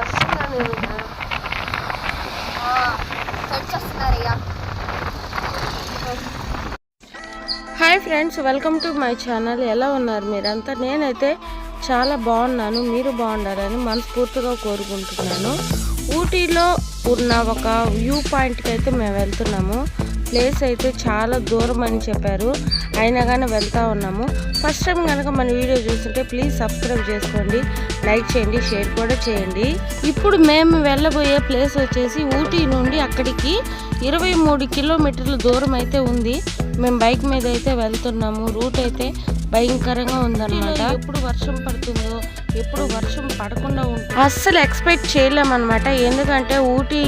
వస్తున్నాను hi friends welcome to my channel. ఎలా ఉన్నారు మీరంతా? నేనైతే చాలా బాగున్నాను మీరు బాగుండాలని మనస్ఫూర్తిగా కోరుకుంటున్నాను. ఊటీలో ఉన్న ఒక వ్యూ పాయింట్కి అయితే మేము వెళ్తున్నాము. ప్లేస్ అయితే చాలా దూరం అని చెప్పారు. అయినా కానీ వెళ్తా ఉన్నాము. ఫస్ట్ టైం కనుక మన వీడియో చూస్తుంటే ప్లీజ్ సబ్స్క్రైబ్ చేసుకోండి. లైక్ చేయండి షేర్ కూడా చేయండి. ఇప్పుడు మేము వెళ్ళబోయే ప్లేస్ వచ్చేసి ఊటీ నుండి అక్కడికి ఇరవై మూడు కిలోమీటర్ల దూరం అయితే ఉంది. మేము బైక్ మీద అయితే వెళ్తున్నాము. రూట్ అయితే భయంకరంగా ఉందన్నమాట. ఎప్పుడు వర్షం పడుతుందో ఎప్పుడు వర్షం పడకుండా ఉంటుంది. అస్సలు ఎక్స్పెక్ట్ చేయలేమన్నమాట. ఎందుకంటే ఊటీ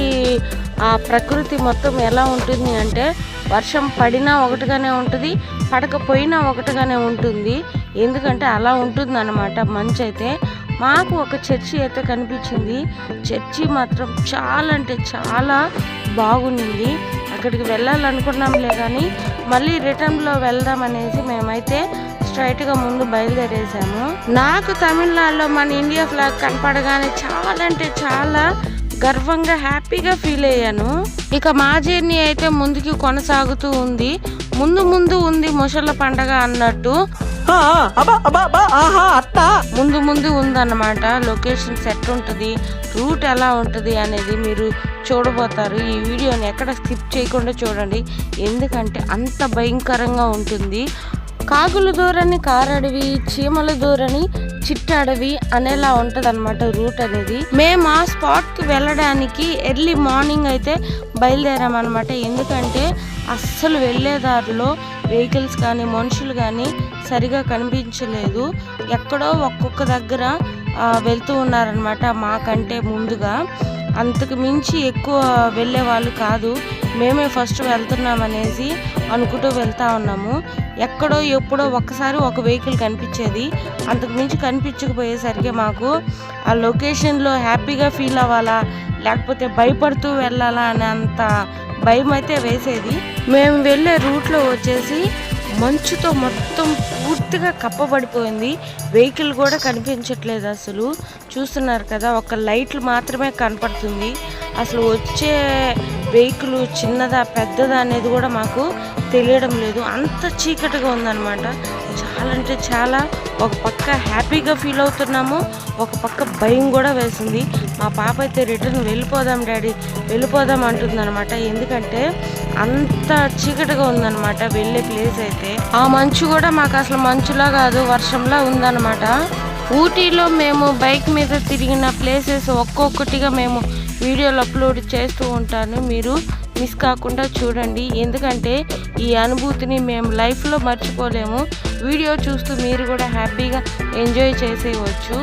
ఆ ప్రకృతి మొత్తం ఎలా ఉంటుంది అంటే వర్షం పడినా ఒకటిగానే ఉంటుంది పడకపోయినా ఒకటిగానే ఉంటుంది. ఎందుకంటే అలా ఉంటుంది అనమాట మంచు అయితే. మాకు ఒక చర్చి అయితే కనిపించింది. చర్చి మాత్రం చాలా అంటే చాలా బాగుండింది అక్కడికి వెళ్ళాలనుకున్నాంలే కానీ మళ్ళీ రిటర్న్లో వెళ్దాం అనేసి మేమైతే స్ట్రైట్గా ముందు బయలుదేరేసాము. నాకు తమిళనాడులో మన ఇండియా ఫ్లాగ్ కనపడగానే చాలా అంటే చాలా గర్వంగా హ్యాపీగా ఫీల్ అయ్యాను. ఇక మా జర్నీ అయితే ముందుకి కొనసాగుతూ ఉంది. ముందు ముందు ఉంది ముసళ్ళ పండగ అన్నట్టు. ముందు ముందు ఉందన్నమాట. లొకేషన్ సెట్ ఉంటుంది రూట్ ఎలా ఉంటుంది అనేది మీరు చూడబోతారు. ఈ వీడియోని ఎక్కడ స్కిప్ చేయకుండా చూడండి. ఎందుకంటే అంత భయంకరంగా ఉంటుంది. కాకుల దూరని కారడవి చీమల దూరని చిట్టడవి అనేలా ఉంటుంది అనమాట రూట్ అనేది. మేము ఆ స్పాట్కి వెళ్ళడానికి ఎర్లీ మార్నింగ్ అయితే బయలుదేరామన్నమాట. ఎందుకంటే అస్సలు వెళ్ళేదారిలో వెహికల్స్ కానీ మనుషులు కానీ సరిగా కనిపించలేదు. ఎక్కడో ఒక్కొక్క దగ్గర వెళ్తూ ఉన్నారనమాట మాకంటే ముందుగా. అంతకు మించి ఎక్కువ వెళ్ళే వాళ్ళు కాదు. మేమే ఫస్ట్ వెళ్తున్నాం అనేసి అనుకుంటూ వెళ్తా ఉన్నాము. ఎక్కడో ఎప్పుడో ఒక్కసారి ఒక వెహికల్ కనిపించేది. అంతకు మించి కనిపించకపోయేసరికి మాకు ఆ లొకేషన్లో హ్యాపీగా ఫీల్ అవ్వాలా లేకపోతే భయపడుతూ వెళ్ళాలా అనే అంత భయం అయితే వేసేది. మేము వెళ్ళే రూట్లో వచ్చేసి మంచుతో మొత్తం పూర్తిగా కప్పబడిపోయింది. వెహికల్ కూడా కనిపించట్లేదు అసలు. చూస్తున్నారు కదా ఒక లైట్లు మాత్రమే కనపడుతుంది. అసలు వచ్చే వెహికల్ చిన్నదా పెద్దదా అనేది కూడా మాకు తెలియడం లేదు. అంత చీకటిగా ఉందన్నమాట. చాలా అంటే చాలా. ఒక పక్క హ్యాపీగా ఫీల్ అవుతున్నాము ఒక పక్క భయం కూడా వేసింది. మా పాప అయితే రిటర్న్ వెళ్ళిపోదాం డాడీ వెళ్ళిపోదాం అంటుందన్నమాట. ఎందుకంటే అంత చీకటిగా ఉందన్నమాట వెళ్ళే ప్లేస్ అయితే. ఆ మంచు కూడా మాకు అసలు మంచులా కాదు వర్షంలా ఉందన్నమాట. ఊటీలో మేము బైక్ మీద తిరిగిన ప్లేసెస్ ఒక్కొక్కటిగా మేము వీడియోలు అప్లోడ్ చేస్తూ ఉంటాను. మీరు మిస్ కాకుండా చూడండి. ఎందుకంటే ఈ అనుభూతిని మేము లైఫ్లో మర్చిపోలేము. వీడియో చూస్తూ మీరు కూడా హ్యాపీగా ఎంజాయ్ చేసేయవచ్చు.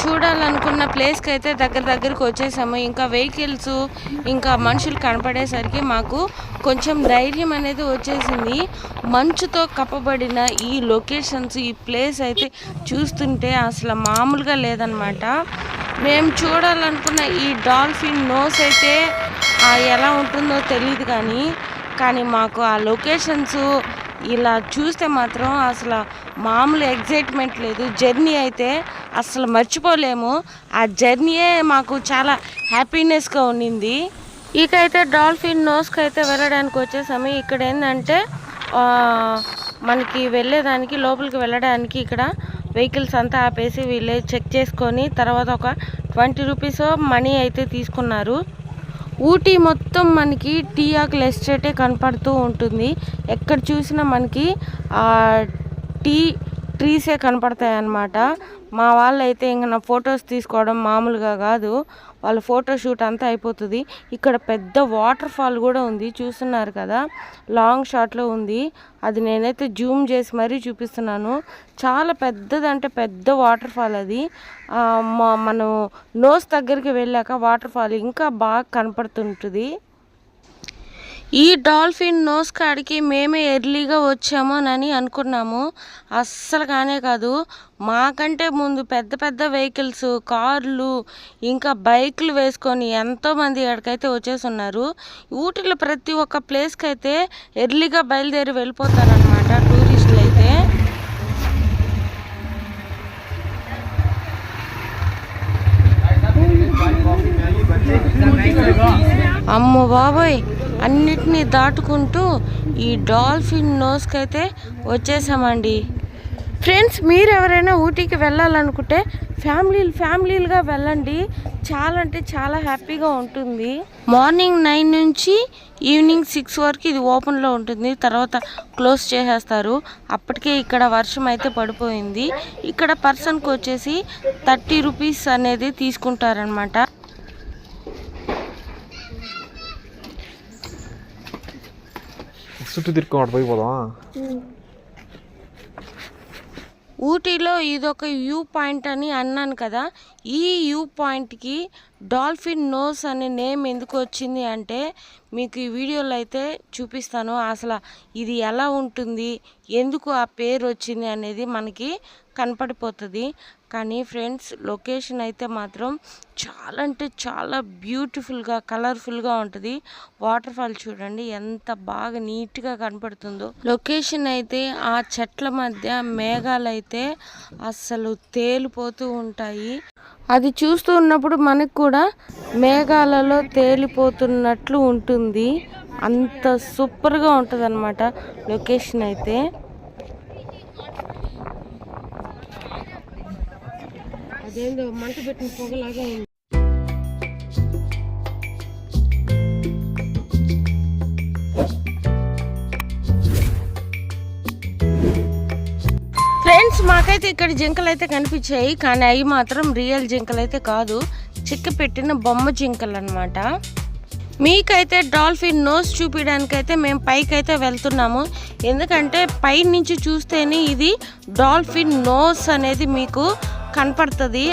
చూడాలనుకున్న ప్లేస్కి అయితే దగ్గర దగ్గరకు వచ్చేసాము. ఇంకా వెహికల్స్ ఇంకా మనుషులు కనపడేసరికి మాకు కొంచెం ధైర్యం అనేది వచ్చేసింది. మంచుతో కప్పబడిన ఈ లొకేషన్స్ ఈ ప్లేస్ అయితే చూస్తుంటే అసలు మామూలుగా లేదనమాట మేము చూడాలనుకున్న ఈ డాల్ఫిన్ నోస్ అయితే ఎలా ఉంటుందో తెలియదు కానీ కానీ మాకు ఆ లొకేషన్స్ ఇలా చూస్తే మాత్రం అసలు మామూలు ఎగ్జైట్మెంట్ లేదు. జర్నీ అయితే అసలు మర్చిపోలేము. ఆ జర్నీయే మాకు చాలా హ్యాపీనెస్గా ఉండింది ఇకైతే డాల్ఫిన్ నోస్కి అయితే వెళ్ళడానికి వచ్చేసాము. ఇక్కడ ఏంటంటే మనకి వెళ్ళేదానికి లోపలికి వెళ్ళడానికి ఇక్కడ వెహికల్స్ అంతా ఆపేసి వీళ్ళే చెక్ చేసుకొని తర్వాత ఒక ట్వంటీ రూపీస్ మనీ అయితే తీసుకున్నారు. ఊటీ మొత్తం మనకి టీ ఆకుల ఎస్టేటే కనపడుతూ ఉంటుంది. ఎక్కడ చూసినా మనకి ఆ టీ ట్రీసే కనపడతాయి అన్నమాట మా వాళ్ళు అయితే ఇంకా నా ఫొటోస్ తీసుకోవడం మామూలుగా కాదు. వాళ్ళ ఫోటోషూట్ అంతా అయిపోతుంది. ఇక్కడ పెద్ద వాటర్ ఫాల్ కూడా ఉంది చూస్తున్నారు కదా. లాంగ్ షాట్లో ఉంది. అది నేనైతే జూమ్ చేసి మరీ చూపిస్తున్నాను. చాలా పెద్దదంటే పెద్ద వాటర్ ఫాల్ అది. మ- మనం నోస్ దగ్గరికి వెళ్ళాక వాటర్ ఫాల్ ఇంకా బాగా కనపడుతుంటుంది. ఈ డాల్ఫిన్ నోస్ కాడికి మేమే ఎర్లీగా వచ్చామోనని అనుకున్నాము. అస్సలు కానే కాదు. మాకంటే ముందు పెద్ద పెద్ద వెహికల్స్ కార్లు ఇంకా బైక్లు వేసుకొని ఎంతోమంది ఇక్కడికైతే వచ్చేసి ఉన్నారు ఊటిలో ప్రతి ఒక్క ప్లేస్కి అయితే ఎర్లీగా బయలుదేరి వెళ్ళిపోతారనమాట టూరిస్టులు అయితే అమ్మో బాబోయ్! అన్నిటినీ దాటుకుంటూ ఈ డాల్ఫిన్ నోస్కి అయితే వచ్చేసామండి. ఫ్రెండ్స్ మీరు ఎవరైనా ఊటీకి వెళ్ళాలనుకుంటే ఫ్యామిలీలు ఫ్యామిలీలుగా వెళ్ళండి. చాలా అంటే చాలా హ్యాపీగా ఉంటుంది. మార్నింగ్ నైన్ నుంచి ఈవినింగ్ సిక్స్ వరకు ఇది ఓపెన్లో ఉంటుంది. తర్వాత క్లోజ్ చేసేస్తారు. అప్పటికే ఇక్కడ వర్షం అయితే పడిపోయింది. ఇక్కడ పర్సన్కి వచ్చేసి థర్టీ రూపీస్ అనేది తీసుకుంటారనమాట చుట్టూ போய் போதும் ఊటీలో ఇదొక వ్యూ పాయింట్ అని అన్నాను కదా ఈ వ్యూ పాయింట్కి డాల్ఫిన్ నోస్ అనే నేమ్ ఎందుకు వచ్చింది అంటే మీకు ఈ వీడియోలో అయితే చూపిస్తాను అసలు ఇది ఎలా ఉంటుంది ఎందుకు ఆ పేరు వచ్చింది అనేది మనకి కనపడిపోతుంది. కానీ ఫ్రెండ్స్ లొకేషన్ అయితే మాత్రం చాలా అంటే చాలా బ్యూటిఫుల్గా కలర్ఫుల్గా ఉంటుంది. వాటర్ ఫాల్ చూడండి ఎంత బాగా నీట్గా కనపడుతుందో. లొకేషన్ అయితే ఆ చెట్ల మధ్య మేఘాలు అయితే అస్సలు తేలిపోతూ ఉంటాయి. అది చూస్తూ ఉన్నప్పుడు మనకు కూడా మేఘాలలో తేలిపోతున్నట్లు ఉంటుంది. అంత సూపర్గా ఉంటుంది అనమాట లొకేషన్ అయితే. అదేందో మంట పెట్టిన పొగలాగా ఉంది. ఇక్కడ జింకలు అయితే కనిపించాయి కానీ అవి మాత్రం రియల్ జింకలు అయితే కాదు. చిక్క పెట్టిన బొమ్మ జింకలు అనమాట మీకైతే డాల్ఫిన్ నోస్ చూపించడానికైతే మేము పైకి అయితే వెళ్తున్నాము. ఎందుకంటే పై నుంచి చూస్తేనే ఇది డాల్ఫిన్ నోస్ అనేది మీకు కనపడుతుంది.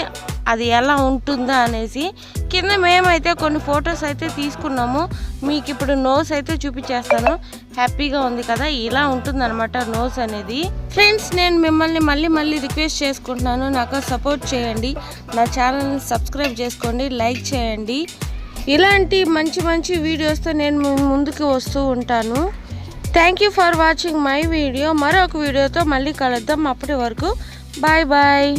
అది ఎలా ఉంటుందా అనేసి కింద మేమైతే కొన్ని ఫొటోస్ అయితే తీసుకున్నాము. మీకు ఇప్పుడు నోస్ అయితే చూపించేస్తాను. హ్యాపీగా ఉంది కదా? ఇలా ఉంటుందన్నమాట నోస్ అనేది. ఫ్రెండ్స్ నేను మిమ్మల్ని మళ్ళీ మళ్ళీ రిక్వెస్ట్ చేసుకుంటున్నాను. నాకు సపోర్ట్ చేయండి. నా ఛానల్ని సబ్స్క్రైబ్ చేసుకోండి. లైక్ చేయండి. ఇలాంటి మంచి మంచి వీడియోస్తో నేను ముందుకు వస్తూ ఉంటాను. Thank you for watching my video. మరొక వీడియోతో మళ్ళీ కలుద్దాం. అప్పటి వరకు బాయ్ బాయ్.